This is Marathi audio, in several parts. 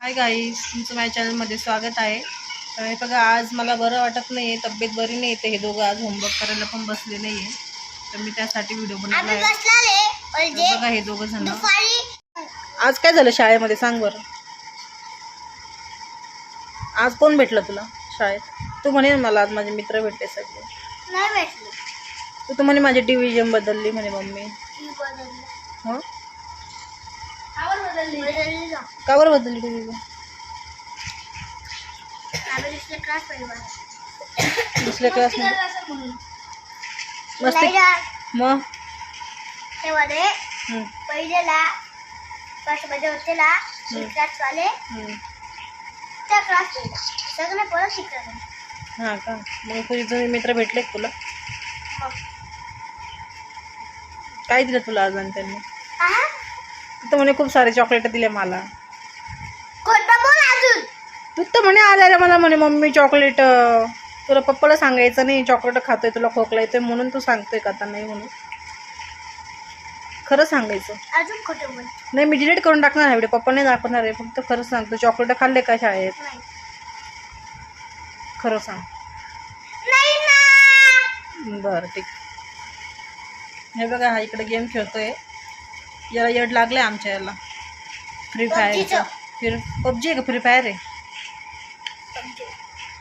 हाय गाईस तुमचं माझ्या चॅनलमध्ये स्वागत आहे. तर हे बघा आज मला बरं वाटत नाही आहे तब्येत बरी नाही तर हे दोघं. आज होमवर्क करायला पण बसले नाही आहे तर मी त्यासाठी व्हिडिओ बनवला आहे. म्हणजे बघा हे दोघं जण. आज काय झालं शाळेमध्ये? सांग बरं. आज कोण भेटलं तुला शाळेत? तू म्हणे मला आज माझे मित्र भेटले सगळे. नाही भेटली. तू तर म्हणे माझी डिव्हिजन बदलली म्हणे मम्मी. ती हं? बदलली. बदलली ना का बरं बदलली आम्ही दुसऱ्या क्लास मस्ती. मग? तेमध्ये हं, पहिल्याला फर्स्टमध्ये होते ना क्लास वाले हं. त्या क्लास सगळे परत शिकतात हां का? मग तुझे जुने मित्र भेटले तुला? मग काय दिलं तुला आणि त्यांनी? हा तर म्हणे खूप सारे चॉकलेट दिले मला. कोणता बोल अजून? तू तर म्हणे आल्या मला म्हणे मम्मी चॉकलेट तुला पप्पाला सांगायचं नाही चॉकलेट खातोय तुला खोकला येतोय म्हणून तू सांगतोय का आता नाही म्हणून. खरं सांगायचं. अजून खोटं बोल. नाही मी डिलीट करून टाकणार आहे व्हिडिओ पप्पा नाही दाखवणार आहे फक्त खरं सांगतो चॉकलेट खाल्ले का शाळेत? नाही. खरं सांग. बरं ठीक. हे बघा हा इकडे गेम खेळतोय. याला येड लागलंय आमच्या याला. फ्री फायरचं फिर पबजी आहे का? फ्री फायर आहे?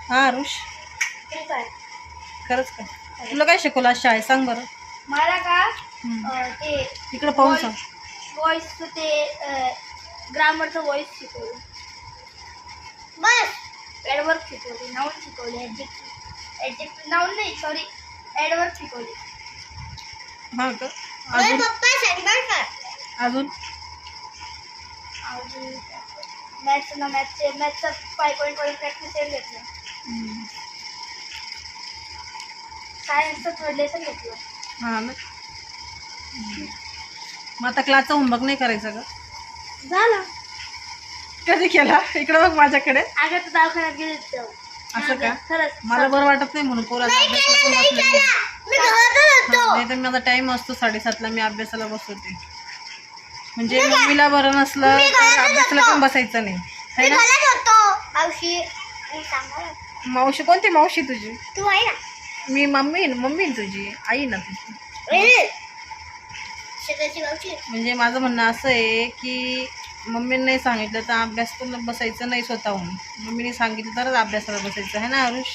हा रुष ठीक आहे खरंच का? तुला काय शिकवलं आज शाळेत? सांग बरं. मला का? हम्म. अं, ते इकडे पाहून सांग. व्हॉइसचं ते ग्रामरचं व्हॉइस शिकवलं. बस! ॲडवर्क शिकवले नाऊन शिकवले ॲडजेक्टिव्ह ॲडजेक्टिव्ह नाऊन नाही सॉरी ॲडवर्क शिकवले. हा का? अजून पप्पा सांगणार का? अजून? अजून मॅथ्स ना मॅथ्सचे मॅथ्सचा फाय पॉईंट प्रॅक्टिस सेल घेतलं. हम्म. सायन्सचं थर्ड लेसन घेतलं. हा ना. हम्म. मग आता क्लासचा होमवर्क नाही करायचा का झालं. कधी केला? इकडे बघ माझ्याकडे. अगं तर दवाखान्यात गेले असं का? खरंच. मला बरं वाटत नाही म्हणून पोराचा अभ्यासाला पण. मी घरातच नाही तर माझा टाइम असतो साडेसातला मी अभ्यासाला बसवते. म्हणजे मम्मीला बरं नसलं तर अभ्यासाला पण बसायचं नाही. है ना? मावशी कोणती मावशी तुझी? तू आहे ना? मी मम्मी मम्मी तुझी? आई ना तुझी? म्हणजे माझं म्हणणं असं आहे की मम्मीने नाही सांगितलं तर अभ्यास पण बसायचं नाही स्वतःहून. मम्मीने सांगितलं तरच अभ्यासाला बसायचं. आहे ना आरुष?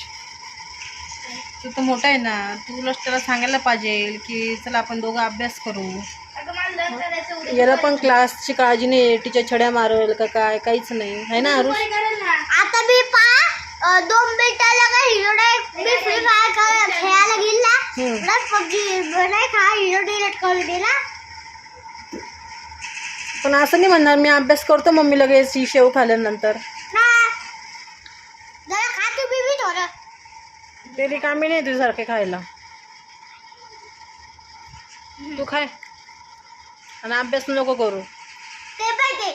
तू तर मोठा आहे ना. तुला त्याला सांगायला पाहिजे की चला आपण दोघं अभ्यास करू. याला पण क्लासची काळजी नाही टीचर छड्या मारेल का काय? काहीच नाही. आहे ना आरुष? आता मी पा दोन मिनिटाला का हिरो मी फ्री फायर खेळायला गेला. प्लस पबजी नाही का? हिरो डिलीट करून दिला पण असं नाही म्हणणार मी अभ्यास करतो मम्मी लगेच ही शेव खाल्ल्यानंतर. ना जरा खा तू बी बी थोडं. ते रिकामी नाही तुझ्यासारखे खायला. तू खाय. आणि अभ्यास नको करू. ते पाहिजे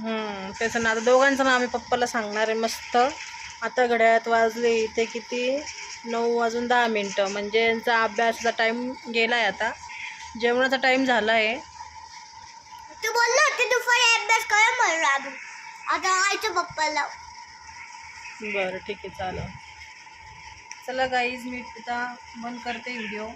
हम्म, तेच ना. आता दोघांचं ना आम्ही पप्पाला सांगणार आहे मस्त. आता घड्याळात वाजले इथे किती? नऊ वाजून दहा मिनटं. म्हणजे यांचा अभ्यासाचा टाईम गेला आहे आता. जेवणाचा टाईम झाला आहे तू बोलला होते दुपारी अभ्यास कर म्हणून आपण आता आईच्या पप्पाला बरं ठीक आहे चालेल. चला गाईज मी आता बंद करते व्हिडिओ